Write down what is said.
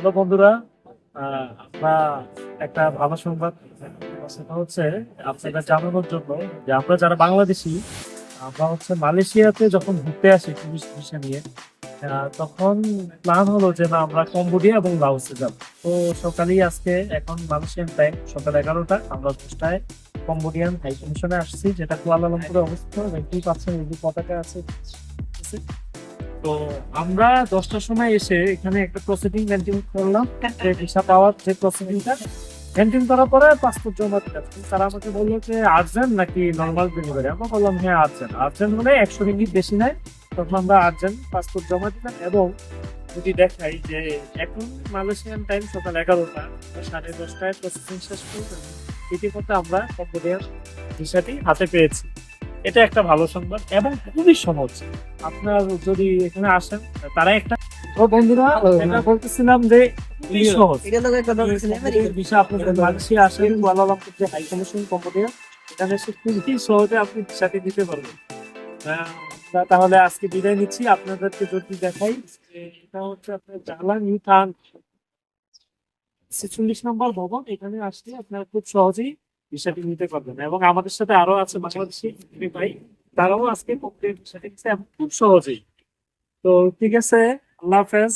Hello বন্ধুরা আমরা একটা ভালো সংবাদ সেটা হচ্ছে আপনাদের জানানোর জন্য যে আমরা যারা বাংলাদেশি, আমরা হচ্ছে মালয়েশিয়াতে যখন ঘুরতে আসি টুরিস্ট ভিসা নিয়ে তখন প্ল্যান হলো যে না, আমরা কম্বোডিয়া এবং লাওসে যাব। তো সকালেই আজকে এখন মালয়েশিয়ান টাইম সকাল এগারোটা, আমরা দশটায় কম্বোডিয়ান হাই কমিশনে আসছি, যেটা কুয়ালালামপুরে অবস্থিত, দেখতেই পাচ্ছেন এই যে পতাকা আছে। তো আমরা দশটার সময় এসে এখানে একটা প্রসিডিং মেনটেন করলাম। ভিসা পাওয়ার যে প্রসিডিংটা মেনটেন করার পরে পাসপোর্ট জমা হবে। তারা আমাকে বলল যে আর্জেন্ট নাকি নর্মাল ডেলিভারি আমরা বললাম হ্যাঁ আর্জেন্ট। আর্জেন্ট হলে একশো রিঙ্গিত বেশি নেয়। তখন আমরা আর্জেন্ট পাসপোর্ট জমা দিলাম এবং যদি দেখাই যে এখন মালয়েশিয়ান টাইম সকাল এগারোটা সাড়ে দশটায় প্রসেসিং শেষ করলাম ইতিমধ্যে আমরা কম্বোডিয়ান ভিসাটি হাতে পেয়েছি। এটা একটা ভালো সংবাদ এবং খুবই সহজ। আপনার যদি এখানে আসেন তারা একটা ও বন্ধুরা এটা বলতেছিলাম যে খুবই সহজ। ভিসা আপনাদের বাংলাদেশে আসেন। কুয়ালালামপুর যে হাই কমিশন কম্বোডিয়া এখানে এসে খুবই সহজে আপনি ভিসাটি দিতে পারবেন। তাহলে আজকে বিদায় নিচ্ছি। আপনাদেরকে যদি দেখাই এটা হচ্ছে আপনার জালান ইউথান ছেচল্লিশ নম্বর ভবন এখানে আসলে আপনারা খুব সহজেই ভিসাটি নিতে পারবেন এবং আমাদের সাথে আরও আছে বাংলাদেশি ভাই। তারাও আজকে কমপ্লিট খুব সহজেই। তো ঠিক আছে, আল্লাহ হাফেজ।